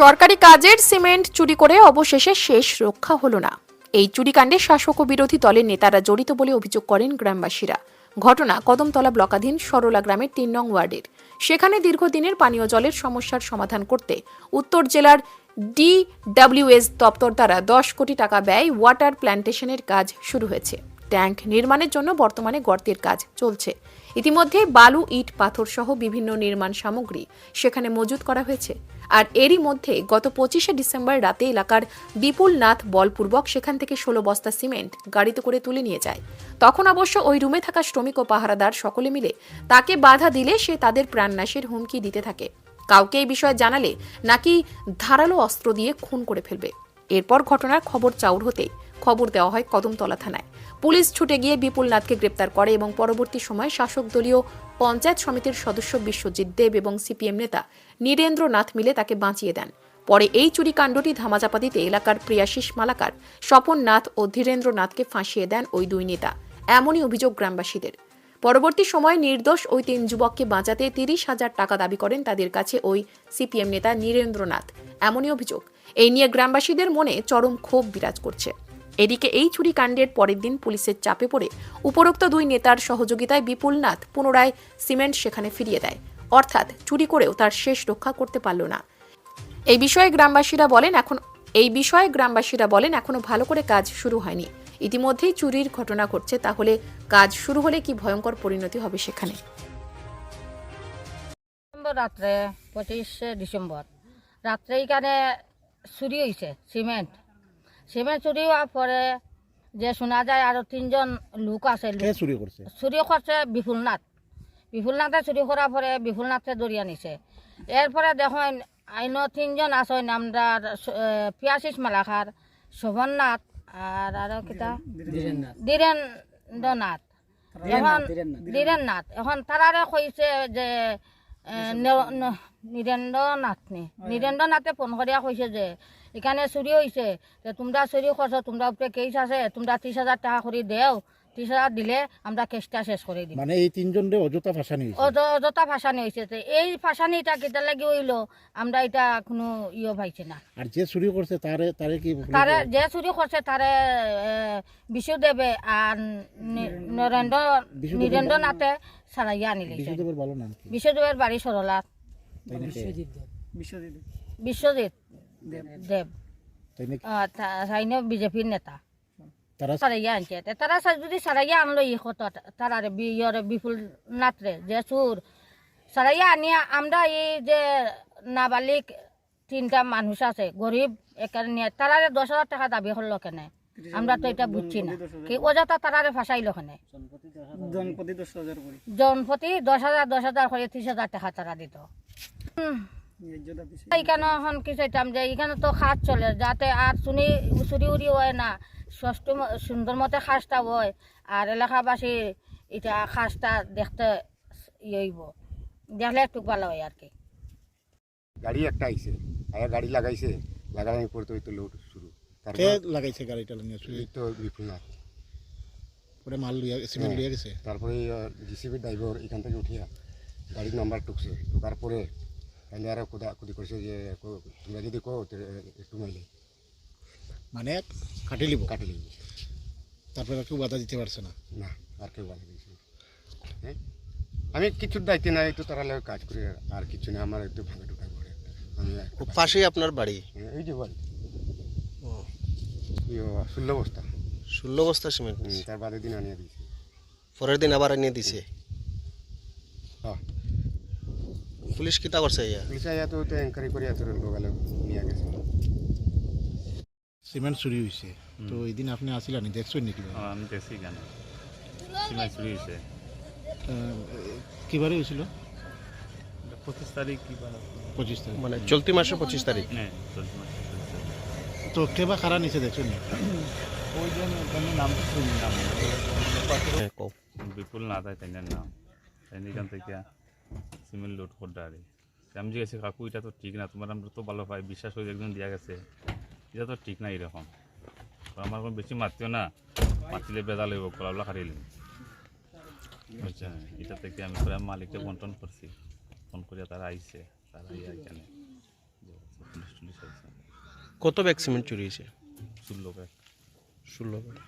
সরকারি কাজের সিমেন্ট চুরি করে অবশেষে শেষ রক্ষা হলো না। এই চুরিকাণ্ডে শাসক ও বিরোধী দলের নেতারা জড়িত বলে অভিযোগ করেন গ্রামবাসীরা। ঘটনা কদমতলা ব্লকাধীন সরলা গ্রামের তিন নং ওয়ার্ডের। সেখানে দীর্ঘদিনের পানীয় জলের সমস্যার সমাধান করতে উত্তর জেলার ডিডব্লিউএস দপ্তর দ্বারা দশ কোটি টাকা ব্যয় ওয়াটার প্ল্যান্টেশনের কাজ শুরু হয়েছে। ট্যাঙ্ক নির্মাণের জন্য বর্তমানে গর্তের কাজ চলছে। ইতিমধ্যে বালু, ইট, পাথর সহ বিভিন্ন নির্মাণ সামগ্রী সেখানে মজুত করা হয়েছে। আর এরই মধ্যে গত পঁচিশে ডিসেম্বর রাতে এলাকার বিপুল নাথ বলপূর্বক সেখান থেকে ষোলো বস্তা সিমেন্ট গাড়িতে করে তুলে নিয়ে যায়। তখন অবশ্য ওই রুমে থাকা শ্রমিক ও পাহারাদার সকলে মিলে তাকে বাধা দিলে সে তাদের প্রাণনাশের হুমকি দিতে থাকে। কাউকে এই বিষয়ে জানালে নাকি ধারালো অস্ত্র দিয়ে খুন করে ফেলবে। এরপর ঘটনার খবর চাউর হতে খবর দেওয়া হয় কদমতলা থানায়। পুলিশ ছুটে গিয়ে বিপুল নাথকে গ্রেপ্তার করে এবং পরবর্তী সময় শাসক দলীয় পঞ্চায়েত সমিতির সদস্য বিশ্বজিৎ দেব এবং সিপিএম নেতা নীরেন্দ্র নাথ মিলে তাকে বাঁচিয়ে দেন। পরে এই চুরিকাণ্ডটি ধামাচাপা দিতে এলাকার প্রিয়াশিস মালাকার, স্বপন নাথ ও ধীরেন্দ্র নাথকে ফাঁসিয়ে দেন ওই দুই নেতা। এমনই অভিযোগ গ্রামবাসীদের। পরবর্তী সময় নির্দোষ ওই তিন যুবককে বাঁচাতে তিরিশ হাজার টাকা দাবি করেন তাদের কাছে ওই সিপিএম নেতা নীরেন্দ্রনাথ। এমনই অভিযোগ। এই নিয়ে গ্রামবাসীদের মনে চরম ক্ষোভ বিরাজ করছে। এদিকে এই চুরিকাণ্ডের পরের দিন পুলিশের চাপে পড়ে উপরোক্ত দুই নেতার সহযোগিতায় বিপুল নাথ পুনরায় সিমেন্ট সেখানে ফিরিয়ে দেয়। অর্থাৎ চুরি করেও তার শেষ রক্ষা করতে পারল না। এই বিষয়ে গ্রামবাসীরা বলেন এখন, এই বিষয়ে গ্রামবাসীরা বলেন এখনও ভালো করে কাজ শুরু হয়নি। ইতিমধ্যেই চুরির ঘটনা ঘটছে, তাহলে কাজ শুরু হলে কি ভয়ঙ্কর পরিণতি হবে সেখানে? রাত্রে, পঁচিশে ডিসেম্বর। রাত্রে এখানে চুরি হয়েছে সিমেন্ট। সিমেন্ট চুরি হওয়ার পরে যে শোনা যায় আরও তিনজন লোক আছে। কে চুরি করছে চুরি করছে বিপুলনাথ। বিপুলনাথে চুরি করার পরে বিপুলনাথে দরিয়া নিছে এরপরে দেখেন আইন তিনজন আছে আমরা পিয়াশিস মালাখার শোভননাথ আর আরও কিতা? ধীরেন্দ্রনাথ এখন ধীরেন্দ্রনাথ এখন তারারে কইছে যে এ, ন- ন- নীরেন্দ্রনাথ নি নীরেন্দ্রনাথে ফোন করিয়া কইছে যে এখানে চুরি হয়েছে যে তোমরা চুরি করছ তোমরা উপরে কেস আছে তোমরা ত্রিশ হাজার টাকা করে দেও। ত্রিশ হাজার দিলে আমরা কেসটা শেষ করে দিই মানে এই তিনজন অযথা ফাঁসানি অয- অযথা ফাঁসানি হয়েছে এই ফাঁসানিটা কেটা লাগি হইল আমরা এটা কোনো ইয়ে পাইছি না। আর যে চুরি করছে তারে তারে কি তারে যে চুরি করছে তারে বিশুদেবে আর নরেন্দ্র নীরেন্দ্রনাথে সারাইয়া আনিলে বিশুদেবের ভালো নাম কি? বিশ্বদেবের বাড়ি সরলা তাই নাকি? বিশ্বজিৎ দেব। তাই সাইন বিজেপির নেতা। সারাইয়া আনছে তারা যদি সারাইয়া আনলো ই কত তারারে বি- বিপুল নাথরে যে সুর সারাইয়া আনিয়া আমরা এই যে নাবালিক তিনটা মানুষ আছে গরিব এখানে নিয়ে তারারে দশ হাজার টাকা দাবি করল কেনে? আমরা তো এটা বুঝছি না। কি অযথা তারারে ফাঁসাইলো কেনে? জনপ্রতি দশ হাজার করে জনপ্রতি দশ হাজার দশ হাজার করে ত্রিশ হাজার টাকা তারা দিত। এখানে এখন কি চাইতাম যে এখানে তো খাস চলে যাতে আর চুনি চুরি উড়ি হয় না। সষ্ট সুন্দর মতে খাসটা হয় আর এলাকাবাসী এটা খাসটা দেখতে ইয়ে দেখলে একটু ভালো হয় আর কি। গাড়ি একটা আইছে আয়া গাড়ি লাগাইছে লাগানোর পর তো ওই তো লোড শুরু কে লাগাইছে গাড়িটা নিয়ে এই তো বিপুলনাথ পরে মাল লইয়া সিমেন্ট লইয়া গেছে? তারপরে জিসিবির ড্রাইভার এখান থেকে উঠিয়া গাড়ির নাম্বার টুকছে ঢোকার পরে তাহলে আরও কোদা কুদি করছে যে তোমরা যদি কো একটু মাইলে মানে কাটি লিব কাটি লিখব তারপরে আর কেউ বাধা দিতে পারছে না না আর কেউ বাধা দিয়েছে হ্যাঁ আমি কিছুর দায়িত্ব নাই তো তারা কাজ করে আর কিছু না আমার একটু ভাঙা ঢোকা করে আমি পাশেই আপনার বাড়ি এই যে বাড়ি ও ষোলো বস্তা। ষোলো বস্তা সিমেন্ট তার বাদের দিন আনিয়ে দিয়েছি পরের দিন আবার এনে দিছে। হ্যাঁ পুলিশ কিতা করছে ইয়া? পুলিশ আয়া তো তো এনকোয়ারি করে এত লোকালে নিয়ে গেছে। সিমেন্ট চুরি হয়েছে তো এই দিন আপনি আসিলেন দেখছেন নাকি আমি দেখছি কেন সিমেন্ট চুরি হয়েছে কিবারে হয়েছিল পঁচিশ তারিখ কি পঁচিশ তারিখ। মানে চলতি মাসের পঁচিশ তারিখ। হ্যাঁ চলছে মাসে পঁচিশ তারিখ। তো কেবা খারা নিচে দেখছেন না ওই জন্য ওখানে নাম শুনি নাম হ্যাঁ, বিপুল না তাই তাই নাম। তাই এখান থেকে সিমেন্ট লোড করতে আরে আমি জিজ্ঞেস কাকু এটা তো ঠিক না তোমার আমরা তো ভালো পাই বিশ্বাস করে একজন দিয়া গেছে। এটা তো ঠিক না এরকম। আমার কোনো বেশি মারতেও না মাতিলে বেদা লইব কলাবলা খারিলিম বুঝছেন এটা থেকে আমি প্রায় মালিককে বন্টন করছি। ফোন করিয়া তারা আইছে তারা ইয়া পুলিশ টুলিশ কত ব্যাগ সিমেন্ট চুরি হয়েছে? ষোলো ব্যাগ। ষোলো ব্যাগ।